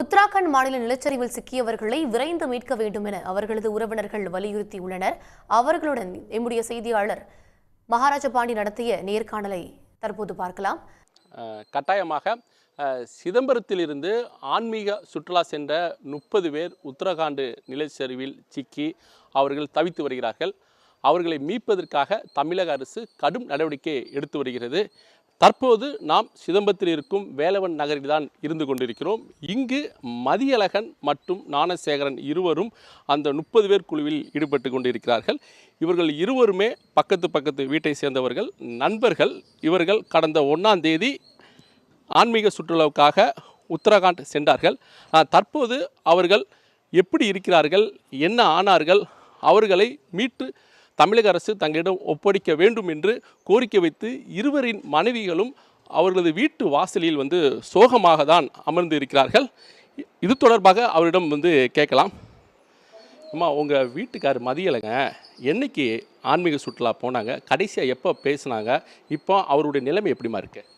உத்தராகண்ட் மாநில நிலச்சரிவில் சிக்கியவர்களை விரைந்து மீட்க வேண்டும் என அவர்களது உறவினர்கள் வலியுறுத்தியுள்ளனர். அவர்களுடன் எம்முடைய செய்தியாளர் மகாராஜ பாண்டி நடத்திய நேர்காணலை தற்போது பார்க்கலாம். கட்டாயமாக அஹ், சிதம்பரத்திலிருந்து ஆன்மீக சுற்றுலா சென்ற முப்பது பேர் உத்தரகாண்டு நிலச்சரிவில் சிக்கி அவர்கள் தவித்து வருகிறார்கள். அவர்களை மீட்பதற்காக தமிழக அரசு கடும் நடவடிக்கை எடுத்து வருகிறது. தற்போது நாம் சிதம்பத்தில் இருக்கும் வேலவன் நகரில் தான் இருந்து கொண்டிருக்கிறோம். இங்கு மதியழகன் மற்றும் ஞானசேகரன் இருவரும் அந்த முப்பது பேர் குழுவில் ஈடுபட்டு கொண்டிருக்கிறார்கள். இவர்கள் இருவருமே பக்கத்து பக்கத்து வீட்டை சேர்ந்தவர்கள். நண்பர்கள். இவர்கள் கடந்த ஒன்றாம் தேதி ஆன்மீக சுற்றுலாவுக்காக உத்தரகாண்ட் சென்றார்கள். தற்போது அவர்கள் எப்படி இருக்கிறார்கள்? என்ன ஆனார்கள்? அவர்களை மீட்டு தமிழக அரசு தங்களிடம் ஒப்படைக்க வேண்டும் என்று கோரிக்கை வைத்து இருவரின் மனைவிகளும் அவர்களது வீட்டு வாசலில் வந்து சோகமாக தான் அமர்ந்து இருக்கிறார்கள் இது தொடர்பாக அவரிடம் வந்து கேட்கலாம். அம்மா உங்கள் வீட்டுக்கார் மதியலைங்க. என்னைக்கு ஆன்மீக சுற்றுலா போனாங்க? கடைசியாக எப்போ பேசுனாங்க? இப்போ அவருடைய நிலைமை எப்படிமா இருக்குது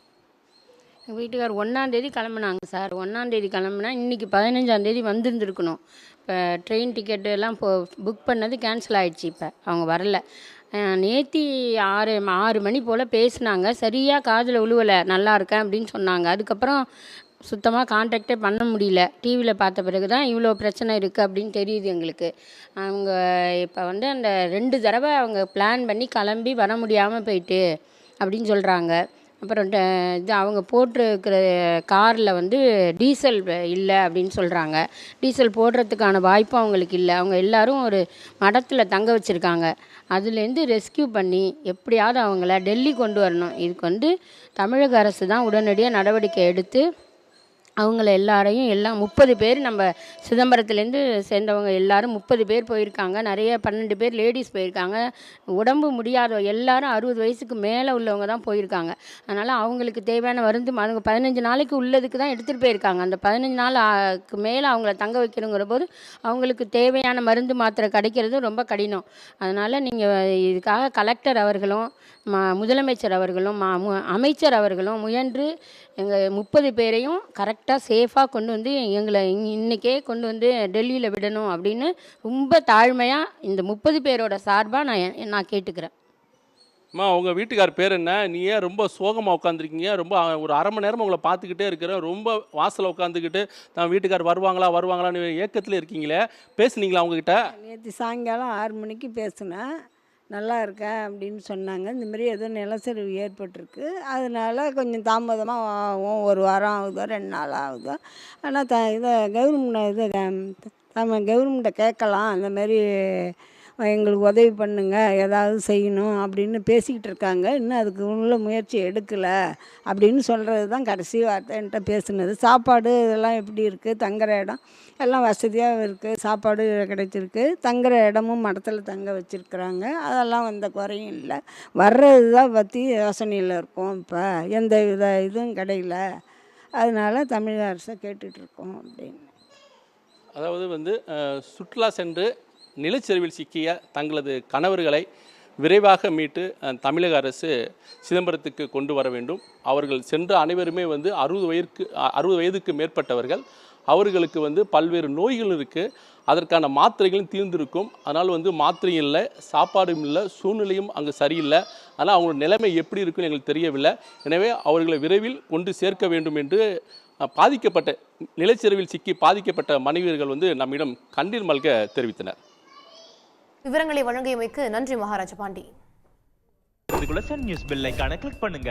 எங்கள் வீட்டுக்கார் ஒன்றாந்தேதி கிளம்புனாங்க சார். ஒன்றாந்தேதி கிளம்புனா இன்றைக்கி பதினஞ்சாந்தேதி வந்திருந்துருக்கணும். இப்போ ட்ரெயின் டிக்கெட்டு எல்லாம் இப்போ புக் பண்ணது கேன்சல் ஆகிடுச்சு இப்போ. அவங்க வரல. நேத்தி ஆறு ஆறு மணி போல் பேசுனாங்க. சரியாக காதில் உழுவலை நல்லா இருக்கேன் அப்படின்னு சொன்னாங்க. அதுக்கப்புறம் சுத்தமாக காண்டாக்டே பண்ண முடியல. டிவியில் பார்த்த பிறகு தான் இவ்வளோ பிரச்சனை இருக்குது அப்படின்னு தெரியுது எங்களுக்கு. அவங்க இப்போ வந்து அந்த ரெண்டு தடவை அவங்க பிளான் பண்ணி கிளம்பி வர முடியாமல் போயிட்டு அப்படின்னு சொல்கிறாங்க அப்புறம் இது அவங்க போட்டிருக்கிற காரில் வந்து டீசல் இல்லை அப்படின்னு சொல்கிறாங்க டீசல் போடுறதுக்கான வாய்ப்பு அவங்களுக்கு இல்லை. அவங்க எல்லோரும் ஒரு மடத்தில் தங்க வச்சுருக்காங்க. அதுலேருந்து ரெஸ்க்யூ பண்ணி எப்படியாவது அவங்கள டெல்லி கொண்டு வரணும். இதுக்கு வந்து தமிழக அரசு தான் உடனடியாக நடவடிக்கை எடுத்து அவங்கள எல்லாரையும் எல்லாம் முப்பது பேர் நம்ம சிதம்பரத்துலேருந்து சேர்ந்தவங்க எல்லாரும் முப்பது பேர் போயிருக்காங்க. நிறைய பன்னெண்டு பேர் லேடிஸ் போயிருக்காங்க. உடம்பு முடியாத எல்லாரும் அறுபது வயசுக்கு மேலே உள்ளவங்க தான் போயிருக்காங்க. அதனால் அவங்களுக்கு தேவையான மருந்து அவங்க பதினஞ்சு நாளைக்கு உள்ளதுக்கு தான் எடுத்துகிட்டு போயிருக்காங்க. அந்த பதினஞ்சு நாளுக்கு மேலே அவங்கள தங்க வைக்கணுங்கிற போது அவங்களுக்கு தேவையான மருந்து மாத்திரை கிடைக்கிறது ரொம்ப கடினம். அதனால் நீங்கள் இதுக்காக கலெக்டர் அவர்களும் ம முதலமைச்சர் அவர்களும் மு- அமைச்சர் அவர்களும் முயன்று எங்கள் முப்பது பேரையும் கரெக்ட் கரெக்டாக சேஃபாக கொண்டு வந்து எங்களை இன்னைக்கே கொண்டு வந்து டெல்லியில் விடணும் அப்படின்னு ரொம்ப தாழ்மையாக இந்த முப்பது பேரோட சார்பாக நான் நான் கேட்டுக்கிறேன். அம்மா உங்கள் வீட்டுக்கார் பேர் என்ன? நீ ஏன் ரொம்ப சோகமாக உட்காந்துருக்கீங்க ரொம்ப ஒரு அரை மணி நேரம் உங்களை பார்த்துக்கிட்டே இருக்கிறேன் ரொம்ப வாசலில் உட்காந்துக்கிட்டு தான் வீட்டுக்கார் வருவாங்களா வருவாங்களான்னு ஏக்கத்தில் இருக்கீங்களே? பேசுனீங்களா அவங்ககிட்ட நேற்று சாயங்காலம் ஆறு மணிக்கு பேசினேன். நல்லா இருக்கேன் அப்படின்னு சொன்னாங்க. இந்த மாதிரி ஏதோ நிலச்சரிவு ஏற்பட்டிருக்கு. அதனால கொஞ்சம் தாமதமாக ஆகும் ஒரு வாரம் ஆகுதோ ரெண்டு நாள் ஆகுதோ. ஆனால் த இதை கவர்மெண்ட் இதை நம்ம கவர்மெண்ட்டை கேட்கலாம். இந்த மாதிரி எங்களுக்கு உதவி பண்ணுங்கள் ஏதாவது செய்யணும் அப்படின்னு பேசிக்கிட்டு இருக்காங்க. இன்னும் அதுக்கு உள்ள முயற்சி எடுக்கலை அப்படின்னு சொல்கிறது தான் கடைசி வார்த்தை. என்கிட்ட பேசுனது. சாப்பாடு இதெல்லாம் எப்படி இருக்குது தங்குற இடம். எல்லாம் வசதியாக இருக்குது சாப்பாடு கிடைச்சிருக்கு. தங்குற இடமும் மடத்தில் தங்க வச்சுருக்குறாங்க. அதெல்லாம் வந்த குறையும் இல்லை. வர்றது தான் பற்றி யோசனையில் இருக்கோம் இப்போ. எந்த வித இதுவும் கிடையில. அதனால் தமிழக அரசை கேட்டுட்ருக்கோம் அப்படின்னு. அதாவது வந்து சுற்றுலா சென்று நிலச்சரிவில் சிக்கிய தங்களது கணவர்களை விரைவாக மீட்டு தமிழக அரசு சிதம்பரத்துக்கு கொண்டு வர வேண்டும். அவர்கள் சென்ற அனைவருமே வந்து அறுபது வயதுக்கு அறுபது வயதுக்கு மேற்பட்டவர்கள். அவர்களுக்கு வந்து பல்வேறு நோய்கள் இருக்குது அதற்கான மாத்திரைகளும் தீர்ந்திருக்கும். அதனால் வந்து மாத்திரையும் இல்லை சாப்பாடும் இல்லை சூழ்நிலையும் அங்கே சரியில்லை. ஆனால் அவங்களோட நிலைமை எப்படி இருக்குன்னு எங்களுக்கு தெரியவில்லை. எனவே அவர்களை விரைவில் கொண்டு சேர்க்க வேண்டும் என்று பாதிக்கப்பட்ட நிலச்சரிவில் சிக்கி பாதிக்கப்பட்ட மனைவியர்கள் வந்து நம்மிடம் கண்ணீர் மல்க தெரிவித்தனர். விவரங்களை வழங்கியமைக்கு நன்றி Maharaja Pandi. Sun News bell click பண்ணுங்க.